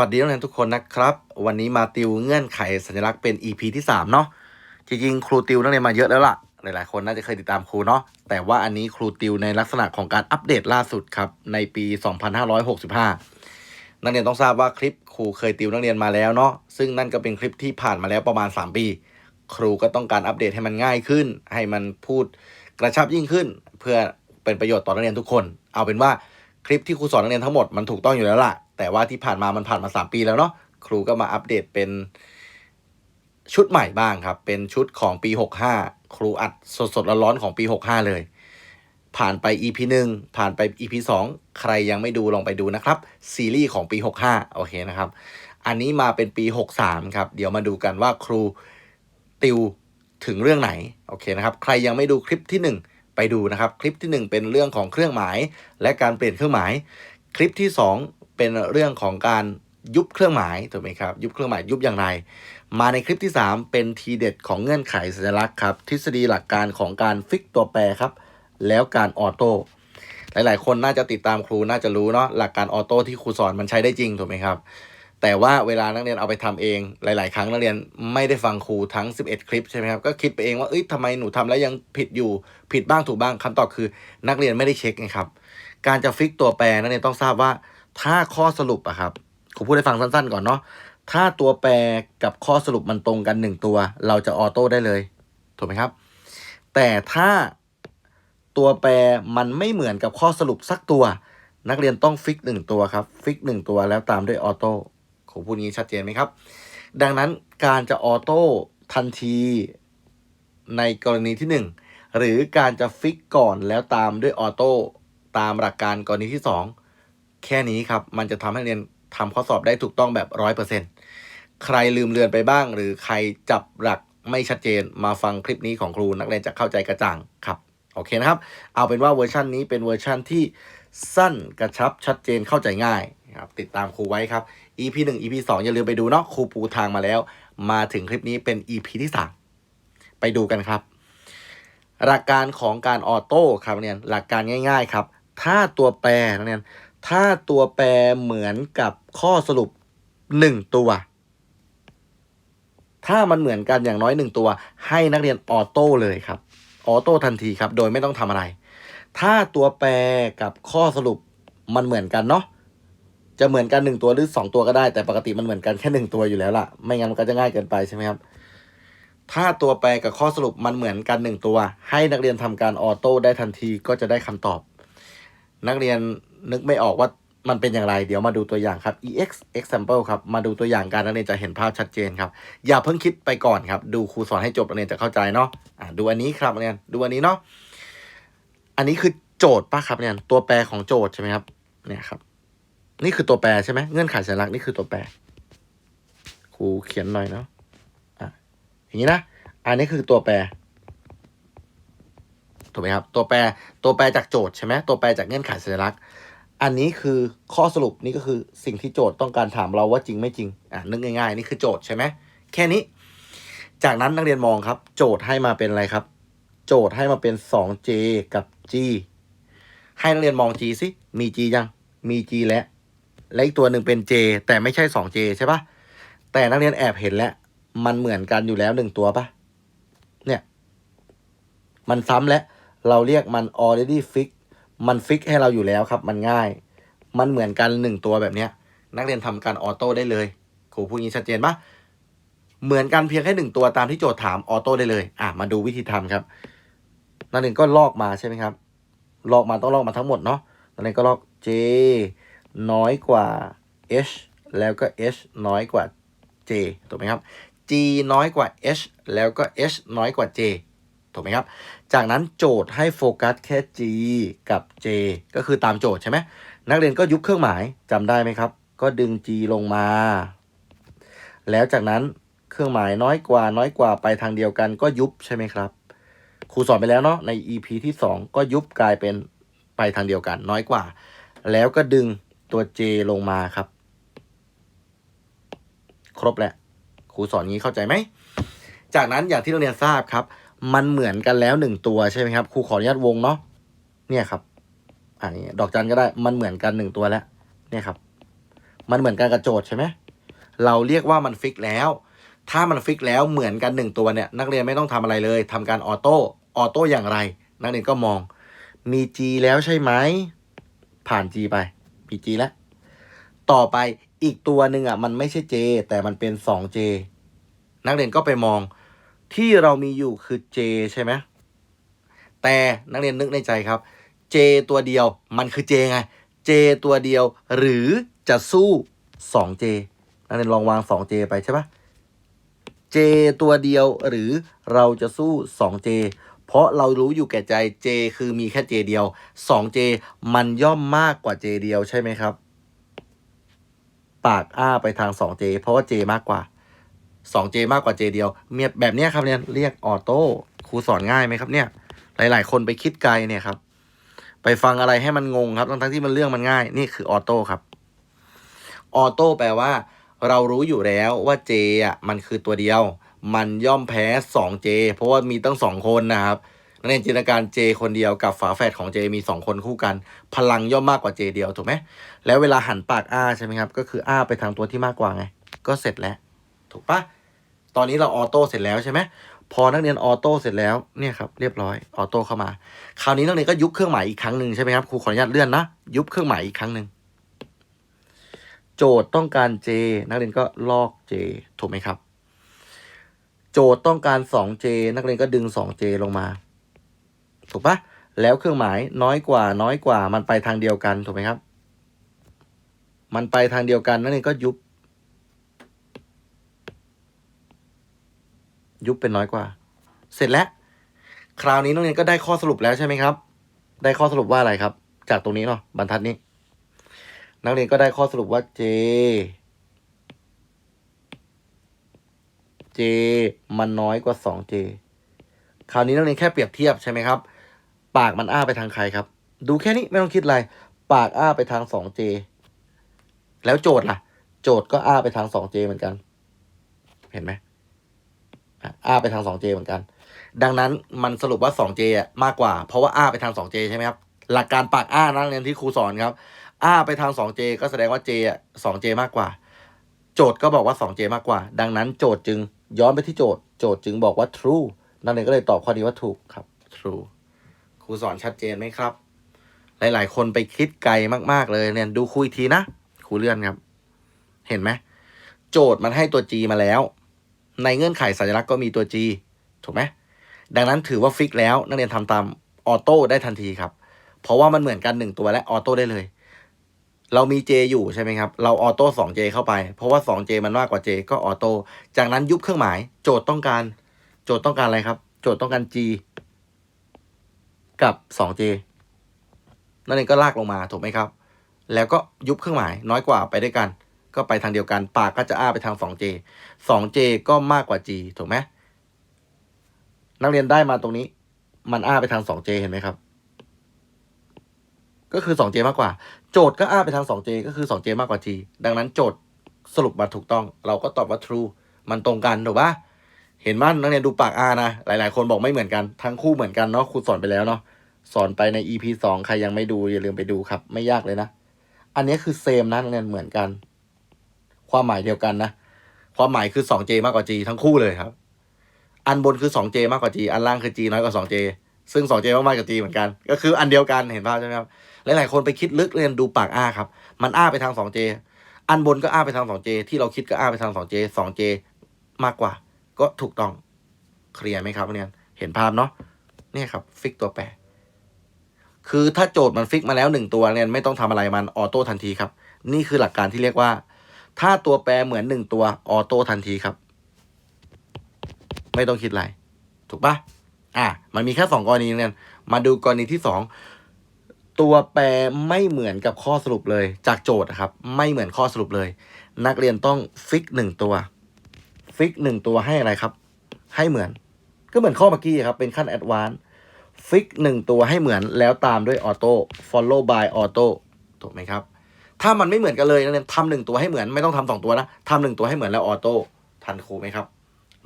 สวัสดีนักเรียนทุกคนนะครับ วันนี้มาติวเงื่อนไขสัญลักษณ์เป็น EP ที่ 3 เนาะจริงๆครูติวนักเรียนมาเยอะแล้วล่ะ หลายๆ คนน่าจะเคยติดตามครูเนาะแต่ว่าอันนี้ครูติวในลักษณะของการอัปเดตล่าสุดครับ ในปี 2565 นักเรียนต้องทราบว่าคลิปครูเคยติวนักเรียนมาแล้วเนาะซึ่งนั่นก็เป็นคลิปที่ผ่านมาแล้วประมาณ 3 ปี ครูก็ต้องการอัปเดตให้มันง่ายขึ้น ให้มันพูดกระชับยิ่งขึ้น เพื่อเป็นประโยชน์ต่อนักเรียนทุกคน เอาเป็นว่าคลิปที่ครูสอนนักเรียนทั้งหมดมันถูกต้องอยู่แล้วล่ะ แต่ว่าที่ผ่านมามันผ่านมา3ปีแล้วเนาะครูก็มาอัปเดตเป็นชุดใหม่บ้างครับ เป็นชุดของปี 65 ครูอัดสดๆร้อนๆของปี 65 เลย ผ่านไป EP 1 ผ่านไป EP 2 ใครยังไม่ดูลองไปดูนะครับ ซีรีส์ของปี 65 โอเคนะครับ อันนี้มาเป็นปี 63 ครับ เดี๋ยวมาดูกันว่าครูติวถึงเรื่องไหน โอเคนะครับ ใครยังไม่ดูคลิปที่ 1 ไปดูนะครับ คลิปที่ 1 เป็นเรื่องของเครื่องหมาย และการเปลี่ยนเครื่องหมาย คลิปที่ 2 เป็นเรื่องของการยุบเครื่องหมายถูกไหมครับ ยุบเครื่องหมายยุบอย่างไร มาในคลิปที่ 3 เป็นทีเด็ดของเงื่อนไขสัญลักษณ์ครับ ทฤษฎีหลักการของการฟิกตัวแปรครับ แล้วการออโต้หลาย ๆ คนน่าจะติดตามครูน่าจะรู้เนาะหลักการออโต้ที่ครูสอนมันใช้ได้จริงถูกไหมครับ แต่ว่าเวลานักเรียนเอาไปทำเองหลาย ๆ ครั้งนักเรียนไม่ได้ฟังครูทั้ง 11 คลิปใช่ไหมครับก็คิดไปเองว่าเอ้ยทำไมหนูทำแล้วยังผิดอยู่ผิดบ้างถูกบ้างคำตอบคือ นักเรียนไม่ได้เช็คไงครับการจะฟิกตัวแปรนักเรียนต้องทราบว่า ถ้าข้อสรุปอะครับครูพูดให้ฟังสั้นๆก่อนเนาะถ้าตัวแปรกับข้อสรุปมันตรงกันหนึ่งตัว เราจะออโต้ได้เลยถูกไหมครับ แต่ถ้าตัวแปรมันไม่เหมือนกับข้อสรุปสักตัว นักเรียนต้องฟิกหนึ่งตัวครับ ฟิกหนึ่งตัวแล้วตามด้วยออโต้ครูพูดงี้ชัดเจนไหมครับ ดังนั้นการจะออโต้ทันทีในกรณีที่หนึ่งหรือการจะฟิกก่อนแล้วตามด้วยออโต้ตามหลักการกรณีที่สอง แค่นี้ครับ มันจะทำให้เรียนทำข้อสอบได้ถูกต้องแบบร้อยเปอร์เซ็นต์ใครลืมเลือนไปบ้าง หรือใครจับหลักไม่ชัดเจนมาฟังคลิปนี้ของครูนักเรียนจะเข้าใจกระจ่างครับโอเคนะครับ เอาเป็นว่าเวอร์ชันนี้เป็นเวอร์ชันที่สั้นกระชับชัดเจนเข้าใจง่ายครับติดตามครูไว้ครับ EP 1 EP 2 อย่าลืมไปดูเนาะครูปูทางมาแล้ว มาถึงคลิปนี้เป็น EP ที่ 3 ไปดูกันครับ หลักการของการออโต้ครับเนี่ยหลักการง่าย ๆ ครับ ถ้าตัวแปรนักเรียน ถ้าตัวแปรเหมือนกับข้อสรุป1ตัว ถ้ามันเหมือนกันอย่างน้อย1ตัว ให้นักเรียนออโต้เลยครับออโต้ทันทีครับ โดยไม่ต้องทำอะไร ถ้าตัวแปรกับข้อสรุปมันเหมือนกันเนาะจะเหมือนกันหนึ่งตัวหรือสองตัวก็ได้แต่ปกติมันเหมือนกันแค่หนึ่งตัวอยู่แล้วล่ะ ไม่งั้นมันก็จะง่ายเกินไปใช่ไหมครับถ้าตัวแปรกับข้อสรุปมันเหมือนกันหนึ่งตัว ให้นักเรียนทำการออโต้ได้ทันทีก็จะได้คำตอบ นักเรียนนึกไม่ออกว่ามันเป็นอย่างไร เดี๋ยวมาดูตัวอย่างครับ ex example ครับ มาดูตัวอย่างการนักเรียนจะเห็นภาพชัดเจนครับ อย่าเพิ่งคิดไปก่อนครับ ดูครูสอนให้จบนักเรียนจะเข้าใจเนาะะดูอันนี้ครับนักเรียน ดูอันนี้เนาะ อันนี้คือโจทย์ป่ะครับเนี่ย ตัวแปรของโจทย์ใช่ไหมครับ เนี่ยครับ นี่คือตัวแปรใช่ไหมเงื่อนไขสัญลักษณ์นี่คือตัวแปร ครูเขียนหน่อยเนาะ อะ อย่างนี้นะ อันนี้คือตัวแปร ถูกไหมครับ ตัวแปรตัวแปรจากโจทย์ใช่ไหมตัวแปรจากเงื่อนไขสัญลักษณ์ อันนี้คือข้อสรุปนี่ก็คือสิ่งที่โจทย์ต้องการถามเราว่าจริงไม่จริงอะนึกง่ายๆนี่คือโจทย์ใช่ไหมแค่นี้ จากนั้นนักเรียนมองครับ โจทย์ให้มาเป็นอะไรครับ โจทย์ให้มาเป็น 2j กับ g ให้นักเรียนมอง g สิมี g ยังมี g แล้วและอีกตัวหนึ่งเป็น j แต่ไม่ใช่ 2j ใช่ปะแต่นักเรียนแอบเห็นแล้ว มันเหมือนกันอยู่แล้วหนึ่งตัวปะเนี่ย มันซ้ำแล้ว เราเรียกมัน already fix มันฟิกให้เราอยู่แล้วครับ มันง่าย มันเหมือนกันหนึ่งตัวแบบเนี้ย นักเรียนทำการออโต้ได้เลยครูพูดงี้ชัดเจนปะเหมือนกันเพียงแค่หนึ่งตัวตามที่โจทย์ถามออโต้ได้เลย อะมาดูวิธีทำครับ นักเรียนก็ลอกมาใช่ไหมครับ ลอกมาต้องลอกมาทั้งหมดเนาะ นักเรียนก็ลอก j น้อยกว่า h แล้วก็ h น้อยกว่า j ถูกไหมครับ g น้อยกว่า h แล้วก็ h น้อยกว่า j ถูกไหมครับ จากนั้นโจทย์ให้โฟกัสแค่ g กับ j ก็คือตามโจทย์ใช่ไหมนักเรียนก็ยุบเครื่องหมายจำได้ไหมครับ ก็ดึง g ลงมา แล้วจากนั้นเครื่องหมายน้อยกว่าน้อยกว่าไปทางเดียวกันก็ยุบใช่ไหมครับ ครูสอนไปแล้วเนาะใน EP ที่ 2 ก็ยุบกลายเป็นไปทางเดียวกัน น้อยกว่า แล้วก็ดึงตัว j ลงมาครับ ครบแล้วครูสอนงี้เข้าใจไหมจากนั้นอย่างที่นักเรียนทราบครับ มันเหมือนกันแล้วหนึ่งตัวใช่ไหมครับครูขออนุญาตวงเนาะเนี่ยครับอันนี้ดอกจันก็ได้มันเหมือนกันหนึ่งตัวแล้ว เนี่ยครับ มันเหมือนกันกับโจทย์ใช่ไหมเราเรียกว่ามันฟิกแล้ว ถ้ามันฟิกแล้วเหมือนกันหนึ่งตัวเนี่ย นักเรียนไม่ต้องทำอะไรเลยทำการออโต้ออโต้อย่างไร นักเรียนก็มอง มี G แล้วใช่ไหมผ่าน G ไปมี G แล้วต่อไปอีกตัวหนึ่งอะมันไม่ใช่ J แต่มันเป็น 2J นักเรียนก็ไปมอง ที่เรามีอยู่คือ J ใช่ไหมแต่นักเรียนนึกในใจครับ J ตัวเดียวมันคือ J ไง J ตัวเดียวหรือจะสู้ 2J นักเรียนลองวาง 2J ไปใช่ปะ J ตัวเดียวหรือเราจะสู้ 2J เพราะเรารู้อยู่แก่ใจ J คือมีแค่ J เดียว 2J มันย่อมมากกว่า J เดียวใช่ไหมครับ ปากอ้าไปทาง 2J เพราะว่า J มากกว่า 2J มากกว่า J เดียวเมียแบบนี้ครับเนี่ยเรียกออโต้ครูสอนง่ายไหมครับเนี่ย หลาย ๆ คนไปคิดไกลเนี่ยครับ ไปฟังอะไรให้มันงงครับทั้งๆที่มันเรื่องมันง่าย นี่คือออโต้ครับออโต้แปลว่า เรารู้อยู่แล้วว่า J อะมันคือตัวเดียว มันย่อมแพ้ 2J เพราะว่ามีตั้งสองคนนะครับนักเรียนจินตนาการ J คนเดียวกับฝาแฝดของ J มี 2 คนคู่กัน พลังย่อมมากกว่า J เดียวถูกไหมแล้วเวลาหันปากอ้าใช่ไหมครับ ก็คืออ้าไปทางตัวที่มากกว่าไง ก็เสร็จแล้ว ถูกปะ ตอนนี้เราออโต้เสร็จแล้วใช่ไหมพอนักเรียนออโต้เสร็จแล้วเนี่ยครับเรียบร้อยออโต้เข้ามา คราวนี้นักเรียนก็ยุบเครื่องหมายอีกครั้งหนึ่งใช่ไหมครับครูขออนุญาตเลื่อนนะยุบเครื่องหมายอีกครั้งหนึ่งโจทย์ต้องการ J นักเรียนก็ลอก J ถูกไหมครับ โจทย์ต้องการ 2J นักเรียนก็ดึง 2J ลงมา ถูกปะแล้วเครื่องหมายน้อยกว่า น้อยกว่า มันไปทางเดียวกันถูกไหมครับ มันไปทางเดียวกันนักเรียนก็ยุบ ยุบเป็นน้อยกว่า เสร็จแล้ว คราวนี้นักเรียนก็ได้ข้อสรุปแล้วใช่ไหมครับ ได้ข้อสรุปว่าอะไรครับ จากตรงนี้เนาะบรรทัดนี้ นักเรียนก็ได้ข้อสรุปว่า J J มันน้อยกว่า 2J คราวนี้นักเรียนแค่เปรียบเทียบใช่ไหมครับ ปากมันอ้าไปทางใครครับ ดูแค่นี้ไม่ต้องคิดอะไร ปากอ้าไปทาง 2J แล้วโจทย์ล่ะ โจทย์ก็อ้าไปทาง 2J เหมือนกัน เห็นไหม อ้าไปทาง 2J เหมือนกัน ดังนั้นมันสรุปว่า 2J อะมากกว่า เพราะว่าอ้าไปทาง 2J ใช่ไหมครับ หลักการปากอ้านักเรียนที่ครูสอนครับ อ้าไปทาง 2J ก็แสดงว่า J อะ 2J มากกว่า โจทย์ก็บอกว่า 2J มากกว่า ดังนั้นโจทย์จึงย้อนไปที่โจทย์ โจทย์จึงบอกว่า true นักเรียนก็เลยตอบข้อนี้ว่าถูกครับ true ครูสอนชัดเจนไหมครับ หลาย ๆ คนไปคิดไกลมาก ๆ เลยเนี่ยดูครูอีกทีนะ ครูเลื่อนครับ เห็นไหม โจทย์มันให้ตัว G มาแล้ว ในเงื่อนไขสัญลักษณ์ก็มีตัว G ถูกไหมดังนั้นถือว่าฟิกแล้ว นักเรียนทำตามออโต้ได้ทันทีครับ เพราะว่ามันเหมือนกันหนึ่งตัวและออโต้ได้เลย เรามี J อยู่ใช่ไหมครับ เราออโต้ 2J เข้าไป เพราะว่า 2J มันมากกว่า J ก็ออโต้ จากนั้นยุบเครื่องหมาย โจทย์ต้องการ โจทย์ต้องการอะไรครับ โจทย์ต้องการ G กับ 2J นั่นเองก็ลากลงมาถูกไหมครับ แล้วก็ยุบเครื่องหมายน้อยกว่าไปด้วยกัน ก็ไปทางเดียวกัน ปากก็จะอ้าไปทาง 2J 2J ก็มากกว่า G ถูกไหมนักเรียนได้มาตรงนี้ มันอ้าไปทาง 2J เห็นไหมครับ ก็คือ 2J มากกว่า โจทย์ก็อ้าไปทาง 2J ก็คือ 2J มากกว่า G ดังนั้นโจทย์สรุปมาถูกต้อง เราก็ตอบว่า true มันตรงกันถูกปะเห็นมั้ยนักเรียนดูปากอานะ หลาย ๆ คนบอกไม่เหมือนกัน ทั้งคู่เหมือนกันเนาะครูสอนไปแล้วเนาะสอนไปใน EP สองใครยังไม่ดูอย่าลืมไปดูครับ ไม่ยากเลยนะ อันนี้คือเซมนะนักเรียนเหมือนกัน ความหมายเดียวกันนะ ความหมายคือ 2J มากกว่า G ทั้งคู่เลยครับ อันบนคือ 2J มากกว่า G อันล่างคือ G น้อยกว่า 2J ซึ่ง 2J มากกว่า G เหมือนกัน ก็คืออันเดียวกันเห็นภาพใช่ไหมครับ หลาย ๆ คนไปคิดลึกเรียนดูปากอ้าครับ มันอ้าไปทาง 2J อันบนก็อ้าไปทาง 2J ที่เราคิดก็อ้าไปทาง 2J 2J มากกว่า ก็ถูกต้องเคลียร์ไหมครับเรียนเห็นภาพเนาะเนี่ยครับ ฟิกตัวแปรคือถ้าโจทย์มันฟิกมาแล้วหนึ่งตัวเนี่ยไม่ต้องทำอะไรมันออโต้ทันทีครับ นี่คือหลักการที่เรียกว่า ถ้าตัวแปรเหมือนหนึ่งตัวออโต้ทันทีครับ ไม่ต้องคิดอะไร ถูกปะอะ มันมีแค่สองกรณีเนี่ยมาดูกรณีที่สองตัวแปรไม่เหมือนกับข้อสรุปเลย จากโจทย์ครับ ไม่เหมือนข้อสรุปเลย นักเรียนต้องฟิกหนึ่งตัว ฟิกหนึ่งตัวให้อะไรครับ ให้เหมือน ก็เหมือนข้อเมื่อกี้ครับ เป็นขั้นแอดวานซ์ฟิกหนึ่งตัวให้เหมือนแล้วตามด้วยออโต้ follow by ออโต้ถูกไหมครับ ถ้ามันไม่เหมือนกันเลยนักเรียนทำหนึ่งตัวให้เหมือนไม่ต้องทำสองตัวนะทำหนึ่งตัวให้เหมือนแล้วออโต้ทันครูไหมครับ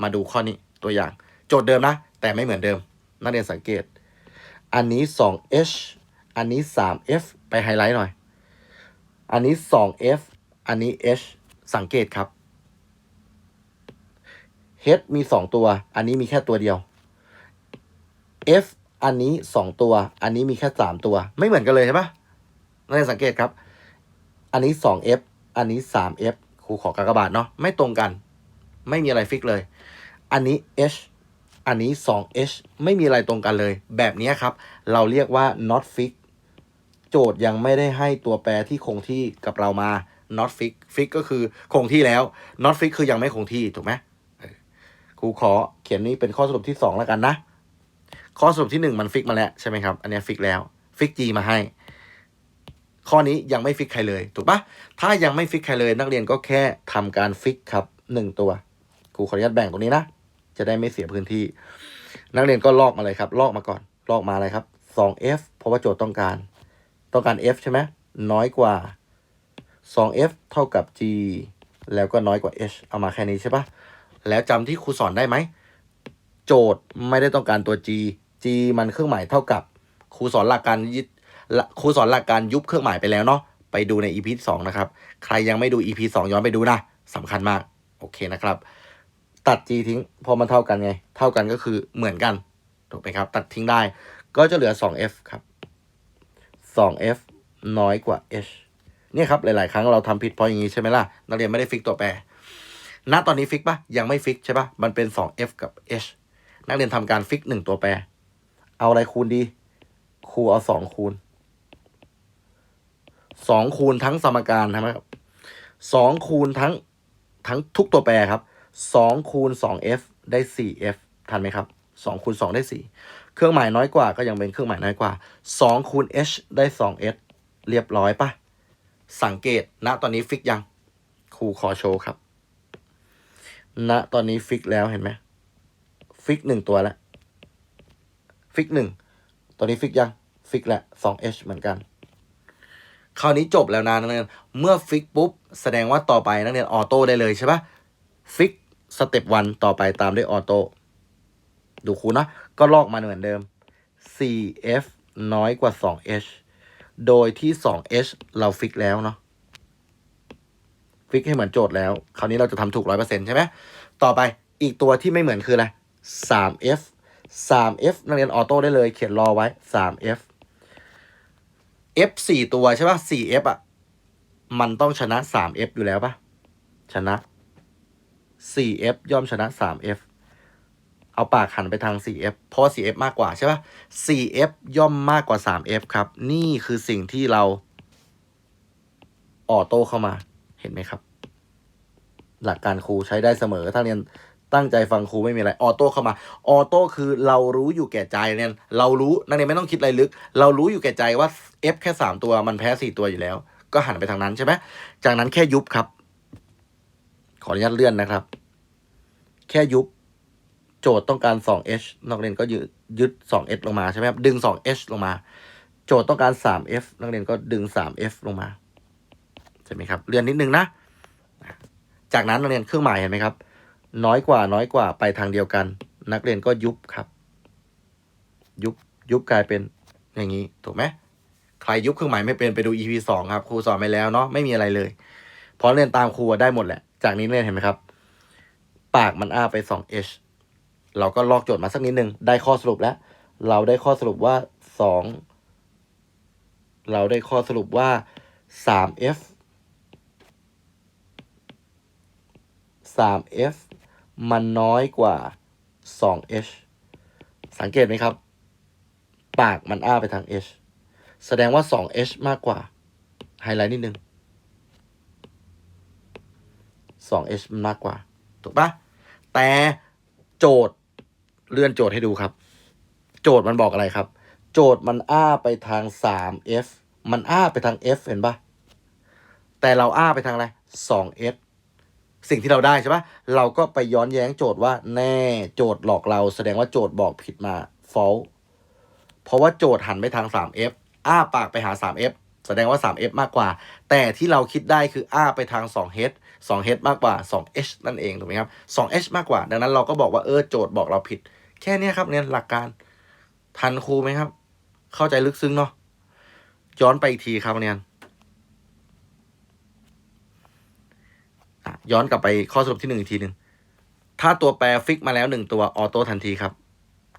มาดูข้อนี้ตัวอย่าง โจทย์เดิมนะ แต่ไม่เหมือนเดิม นักเรียนสังเกต อันนี้ 2h อันนี้ 3f ไปไฮไลท์หน่อย อันนี้ 2f อันนี้ h สังเกตครับ h มีสองตัว อันนี้มีแค่ตัวเดียว f อันนี้สองตัว อันนี้มีแค่สามตัว ไม่เหมือนกันเลยใช่ปะนักเรียนสังเกตครับ อันนี้สอง f อันนี้สาม f ครูขอกากบาทเนาะไม่ตรงกัน ไม่มีอะไรฟิกเลย อันนี้ h อันนี้ 2h ไม่มีอะไรตรงกันเลย แบบนี้ครับ เราเรียกว่า not fix โจทย์ยังไม่ได้ให้ตัวแปรที่คงที่กับเรามา not fix fix ก็คือคงที่แล้ว not fix คือยังไม่คงที่ถูกไหมครูขอเขียนนี้เป็นข้อสรุปที่ 2 แล้วกันนะ ข้อสรุปที่ 1 มันฟิกมาแล้วใช่ไหมครับ อันนี้ฟิกแล้ว ฟิก g มาให้ ข้อนี้ยังไม่ฟิกใครเลย ถูกปะถ้ายังไม่ฟิกใครเลย นักเรียนก็แค่ทำการฟิกครับหนึ่งตัวครูขออนุญาตแบ่งตรงนี้นะ จะได้ไม่เสียพื้นที่ นักเรียนก็ลอกมาเลยครับ ลอกมาก่อน ลอกมาอะไรครับ 2f เพราะว่าโจทย์ต้องการ ต้องการ f ใช่ไหมน้อยกว่า 2f เท่ากับ g แล้วก็น้อยกว่า h เอามาแค่นี้ใช่ปะแล้วจำที่ครูสอนได้ไหม โจทย์ไม่ได้ต้องการตัว g g มันเครื่องหมายเท่ากับ ครูสอนหลักการยึด ครูสอนหลักการยุบเครื่องหมายไปแล้วเนาะไปดูใน EP สองนะครับ ใครยังไม่ดู EP สองย้อนไปดูนะสำคัญมาก โอเคนะครับ ตัด g ทิ้งพอมันเท่ากันไง เท่ากันก็คือเหมือนกันถูกไหมครับ ตัดทิ้งได้ก็จะเหลือ 2f ครับ 2f น้อยกว่า h เนี่ยครับ หลาย ๆ ครั้งเราทำผิดเพราะอย่างนี้ใช่ไหมล่ะ นักเรียนไม่ได้ฟิกตัวแปร ณ ตอนนี้ฟิกปะยังไม่ฟิกใช่ปะมันเป็น 2f กับ h นักเรียนทำการฟิกหนึ่งตัวแปร เอาอะไรคูณดี ครูเอาสองคูณ สองคูณทั้งสมการใช่ไหมครับสองคูณทั้งทั้งทุกตัวแปรครับสองคูณสอง f ได้สี่ f ทันไหมครับสองคูณสองได้สี่เครื่องหมายน้อยกว่าก็ยังเป็นเครื่องหมายน้อยกว่าสองคูณ h ได้สอง s เรียบร้อยปะสังเกตณตอนนี้ฟิกยังครูขอโชว์ครับณตอนนี้ฟิกแล้วเห็นไหมฟิกหนึ่งตัวแล้วฟิกหนึ่งตอนนี้ฟิกยัง ฟิกแหละ 2h เหมือนกัน คราวนี้จบแล้วนะนักเรียน เมื่อฟิกปุ๊บ แสดงว่าต่อไปนักเรียนออโต้ได้เลยใช่ปะฟิกสเต็ปวันต่อไปตามด้วยออโต้ดูครูนะก็ลอกมาเหมือนเดิม 4f น้อยกว่า 2h โดยที่ 2h เราฟิกแล้วเนาะฟิกให้เหมือนโจทย์แล้ว คราวนี้เราจะทำถูก 100%ใช่ไหมต่อไปอีกตัวที่ไม่เหมือนคืออะไร 3f 3f นักเรียนออโต้ได้เลย เขียนรอไว้ 3f f สี่ตัวใช่ป่ะ 4f อะ มันต้องชนะ 3f อยู่แล้วป่ะ ชนะ 4f ย่อมชนะ 3f เอาปากหันไปทาง 4f เพราะว่า 4f มากกว่าใช่ป่ะ 4f ย่อมมากกว่า 3f ครับ นี่คือสิ่งที่เรา ออโต้เข้ามา เห็นไหมครับ หลักการครูใช้ได้เสมอ ถ้าเรียน ตั้งใจฟังครูไม่มีอะไร ออโต้เข้ามา ออโต้คือเรารู้อยู่แก่ใจเนี่ยเรารู้นักเรียนไม่ต้องคิดอะไรลึก เรารู้อยู่แก่ใจว่า F แค่สามตัวมันแพ้สี่ตัวอยู่แล้ว ก็หันไปทางนั้นใช่ไหมจากนั้นแค่ยุบครับ ขออนุญาตเลื่อนนะครับ แค่ยุบ โจทย์ต้องการ 2h นักเรียนก็ยึด 2h ลงมาใช่ไหมครับดึง 2h ลงมา โจทย์ต้องการ 3f นักเรียนก็ดึง 3f ลงมาใช่ไหมครับเรียนนิดนึงนะ จากนั้นนักเรียนเครื่องหมายเห็นไหมครับ น้อยกว่าน้อยกว่าไปทางเดียวกัน นักเรียนก็ยุบครับ ยุบยุบกลายเป็นอย่างนี้ถูกไหมใครยุบเครื่องหมายไม่เป็นไปดู EP สองครับครูสอนไปแล้วเนาะไม่มีอะไรเลยเพราะเรียนตามครูได้หมดแหละ จากนี้เรียนเห็นไหมครับ ปากมันอ้าไป 2h เราก็ลอกโจทย์มาสักนิดนึง ได้ข้อสรุปแล้ว เราได้ข้อสรุปว่า 2 เราได้ข้อสรุปว่า 3f 3f มันน้อยกว่า 2h สังเกตไหมครับ ปากมันอ้าไปทาง h แสดงว่า 2h มากกว่า ไฮไลท์นิดนึง 2h มันมากกว่า ถูกปะแต่โจทย์เลื่อนโจทย์ให้ดูครับ โจทย์มันบอกอะไรครับ โจทย์มันอ้าไปทาง 3f มันอ้าไปทาง f เห็นปะแต่เราอ้าไปทางอะไร 2h สิ่งที่เราได้ใช่ปะเราก็ไปย้อนแย้งโจทย์ว่าแน่โจทย์หลอกเรา แสดงว่าโจทย์บอกผิดมา false เพราะว่าโจทย์หันไปทาง 3f อ้าปากไปหา 3f แสดงว่า 3f มากกว่า แต่ที่เราคิดได้คืออ้าไปทาง 2h 2h มากกว่า 2h นั่นเองถูกไหมครับ 2h มากกว่า ดังนั้นเราก็บอกว่าเออโจทย์บอกเราผิด แค่นี้ครับเนี่ยหลักการทันครูไหมครับ เข้าใจลึกซึ้งเนาะย้อนไปอีกทีครับเนี่ย ย้อนกลับไปข้อสรุปที่หนึ่งอีกทีหนึ่งถ้าตัวแปรฟิกมาแล้วหนึ่งตัวออโต้ทันทีครับ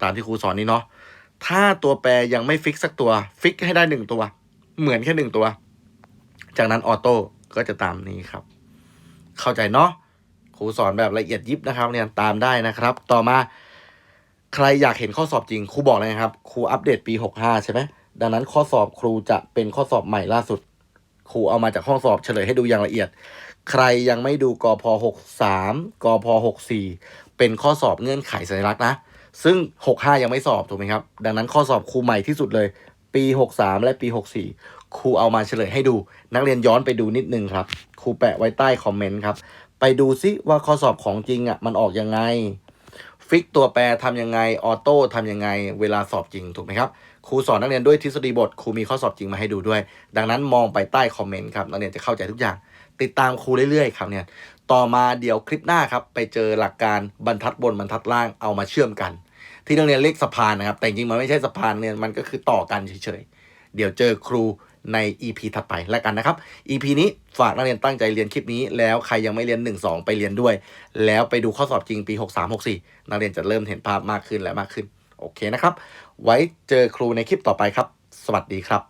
ตามที่ครูสอนนี้เนาะถ้าตัวแปรยังไม่ฟิกสักตัว ฟิกให้ได้หนึ่งตัว เหมือนแค่หนึ่งตัว จากนั้นออโต้ก็จะตามนี้ครับ เข้าใจเนาะครูสอนแบบละเอียดยิบนะครับเนี่ยตามได้นะครับ ต่อมาใครอยากเห็นข้อสอบจริงครูบอกเลยนะครับครูอัปเดตปี 65 ใช่ไหมดังนั้นข้อสอบครูจะเป็นข้อสอบใหม่ล่าสุด ครูเอามาจากห้องสอบเฉลยให้ดูอย่างละเอียด ใครยังไม่ดูกพ63กพ64เป็นข้อสอบเงื่อนไขสัญลักษณ์นะ ซึ่ง 65 ยังไม่สอบถูกไหมครับ ดังนั้นข้อสอบครูใหม่ที่สุดเลย ปี 63 และปี 64 ครูเอามาเฉลยให้ดู นักเรียนย้อนไปดูนิดนึงครับ ครูแปะไว้ใต้คอมเมนต์ครับ ไปดูซิว่าข้อสอบของจริงอะมันออกยังไง ฟิกตัวแปรทำยังไง ออโต้ทำยังไง เวลาสอบจริงถูกไหมครับ ครูสอนนักเรียนด้วยทฤษฎีบทครูมีข้อสอบจริงมาให้ดูด้วย ดังนั้นมองไปใต้คอมเมนต์ครับนักเรียนจะเข้าใจทุกอย่าง ติดตามครูเรื่อยๆครับเนี่ยต่อมาเดี๋ยวคลิปหน้าครับไปเจอหลักการบรรทัดบนบรรทัดล่างเอามาเชื่อมกัน ที่นักเรียนเรียกสะพานนะครับ แต่จริงมันไม่ใช่สะพานเนี่ยมันก็คือต่อกันเฉยๆเดี๋ยวเจอครูใน EP ถัดไปแล้วกันนะครับ EP นี้ฝากนักเรียนตั้งใจเรียนคลิปนี้ แล้วใครยังไม่เรียน 1 2 ไปเรียนด้วย แล้วไปดูข้อสอบจริงปี 63 64 นักเรียนจะเริ่มเห็นภาพมากขึ้นและมากขึ้น โอเคนะครับ ไว้เจอครูในคลิปต่อไปครับ สวัสดีครับ